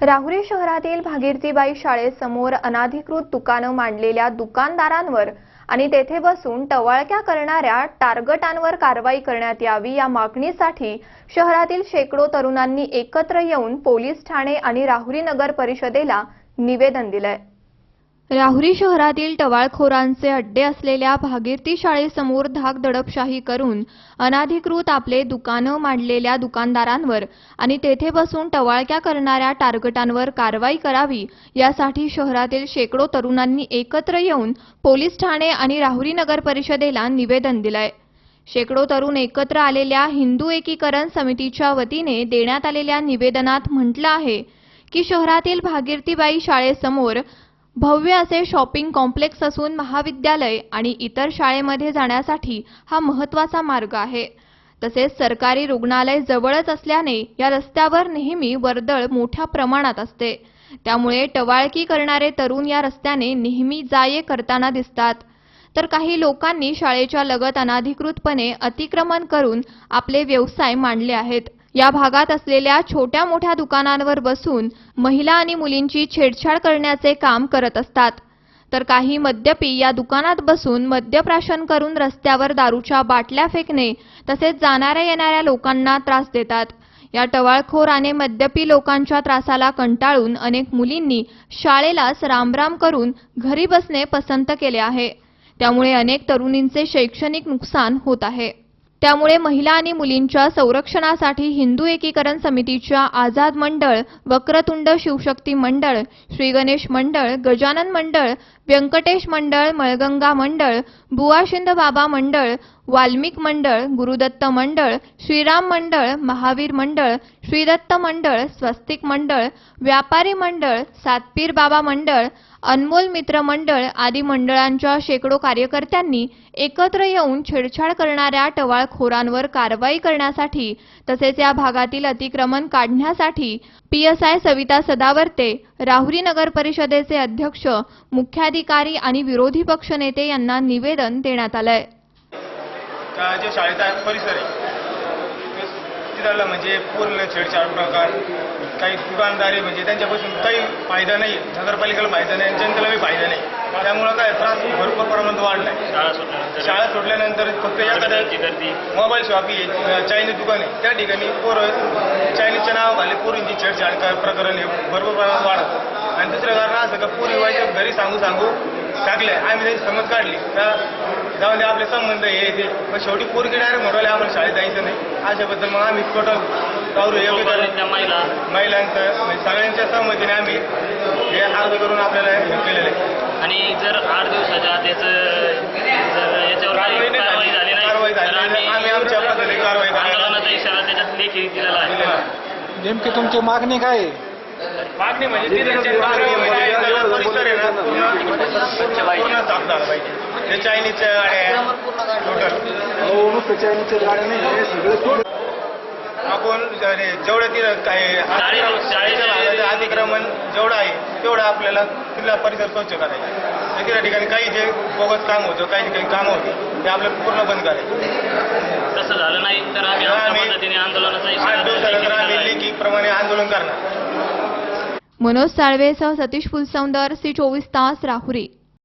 राहुरी शहरातील भागीरथीबाई शाळेसमोर अनाधिकृत दुकानं मांडलेल्या दुकानदारांवर आणि तेथे बसून टवाळक्या करणाऱ्या टार्गटांवर कारवाई करण्यात यावी या मागणीसाठी शहरातील शेकडो तरुणांनी एकत्र येऊन पोलीस ठाणे आणि राहुरी नगर परिषदेला निवेदन दिलंय. राहुरी शहरातील टवाळखोरांचे अड्डे असलेल्या भागीरथी शाळेसमोर धाकदडपशाही करून अनाधिकृत आपले दुकानं मांडलेल्या दुकानदारांवर आणि तेथे बसून टवाळक्या करणाऱ्या टार्गटांवर कारवाई करावी यासाठी शहरातील शेकडो तरुणांनी एकत्र येऊन पोलीस ठाणे आणि राहुरी नगर परिषदेला निवेदन दिलंय. शेकडो तरुण एकत्र आलेल्या हिंदू एकीकरण समितीच्या वतीने देण्यात आलेल्या निवेदनात म्हटलं आहे की शहरातील भागीरथीबाई शाळेसमोर भव्य असे शॉपिंग कॉम्प्लेक्स असून महाविद्यालय आणि इतर शाळेमध्ये जाण्यासाठी हा महत्त्वाचा मार्ग आहे. तसेच सरकारी रुग्णालय जवळच असल्याने या रस्त्यावर नेहमी वर्दळ मोठ्या प्रमाणात असते. त्यामुळे टवाळकी करणारे तरुण या रस्त्याने नेहमी जाये करताना दिसतात. तर काही लोकांनी शाळेच्या लगत अनाधिकृतपणे अतिक्रमण करून आपले व्यवसाय मांडले आहेत. या भागात असलेल्या छोट्या मोठ्या दुकानांवर बसून महिला आणि मुलींची छेडछाड करण्याचे काम करत असतात. तर काही मद्यपी या दुकानात बसून मद्यप्राशन करून रस्त्यावर दारूच्या बाटल्या फेकणे तसेच जाणाऱ्या येणाऱ्या लोकांना त्रास देतात. या टवाळखोर आणि मद्यपी लोकांच्या त्रासाला कंटाळून अनेक मुलींनी शाळेलाच रामराम करून घरी बसणे पसंत केले आहे. त्यामुळे अनेक तरुणींचे शैक्षणिक नुकसान होत आहे. त्यामुळे महिला आणि मुलींच्या संरक्षणासाठी हिंदू एकीकरण समितीच्या आझाद मंडळ वक्रतुंड शिवशक्ती मंडळ श्रीगणेश मंडळ गजानन मंडळ व्यंकटेश मंडळ मळगंगा मंडळ बुवाशिंद बाबा मंडळ वाल्मिक मंडळ गुरुदत्त मंडळ श्रीराम मंडळ महावीर मंडळ श्रीदत्त मंडळ स्वस्तिक मंडळ व्यापारी मंडळ सातपीर बाबा मंडळ अनमोल मित्र मंडळ आदी मंडळांच्या शेकडो कार्यकर्त्यांनी एकत्र येऊन छेडछाड करणाऱ्या टवाळखोरांवर कारवाई करण्यासाठी तसेच या भागातील अतिक्रमण काढण्यासाठी पीएसआय सविता सदावर्ते राहुरी नगर परिषदेचे अध्यक्ष मुख्याधिकारी आणि विरोधी पक्षनेते यांना निवेदन देण्यात आलंय. जे शाळेचा परिसर आहे तिथला म्हणजे पूर्ण छेडछाड प्रकार काही दुकानदारी म्हणजे त्यांच्यापासून काही फायदा नाही नगरपालिकेला फायदा नाही जनतेलाही फायदा नाही. त्यामुळं काय त्रास भरपूर प्रमाणात शाळा सुटल्यानंतर. शाळा सोडल्यानंतर फक्त गर्दी गर्दी. मोबाईल शॉप आहे चायनीज दुकान आहे त्या ठिकाणी पोरं चायनीजच्या नाव घाले पोरींची छेडछाड कर- प्रकरण हे भरपूर प्रमाणात वाढत. आणि दुसरं कारण असं का पोरी व्हायच्या घरी सांगू सांगू टाकले आम्ही त्यांची समज काढली. का जाऊन आपले संबंध हे ते. मग शेवटी पोरगी डायरेक्ट म्हटवले आम्हाला शाळेत जायचं नाही. अशाबद्दल मग आम्ही टोटल गावरू योग्य महिला. महिलांचं म्हणजे सगळ्यांच्या सहमतीने आम्ही हे अर्ज करून आपल्याला हे केलेलं आहे. आणि जर आठ दिवसाच्या आत याचं जर याच्यावर काही कारवाई झाली. नाही कारवाई तर झाली. नाही. आम्ही आमच्या पद्धतीने कारवाई करणार. आंदोलनाचा इशारा त्याच्यात लेखी दिलेला आहे. नेमकी तुमची मागणी काय आहे? मागणी म्हणजे तिथे परिसर आहे ना पूर्ण पूर्ण साफ झाला पाहिजे. ते चायनीजच्या गाड्या टोटल अहो, नुसतं चायनीजच्या गाड्या नाही हे सगळे सोड- आपण अरे, जेवढं तिथं काय अतिक्रमण- जेवढं आहे तेवढं आपल्याला तिथला परिसर स्वच्छ करायचा त्या ठिकाणी काही जे बोगस काम होतं काही ठिकाणी काम होतं ते आपल्याला पूर्ण बंद करायचं. तसं झालं नाही तर आम्ही आमच्या आम्ही पद्धतीने आंदोलनाचा इशारा आठ दिवसानंतर दिलेला आम्ही आहे. लेखी प्रमाणे आंदोलन करणार. मनोज साळवेसह सतीश फुलसौंदर सी चोवीस तास राहुरी.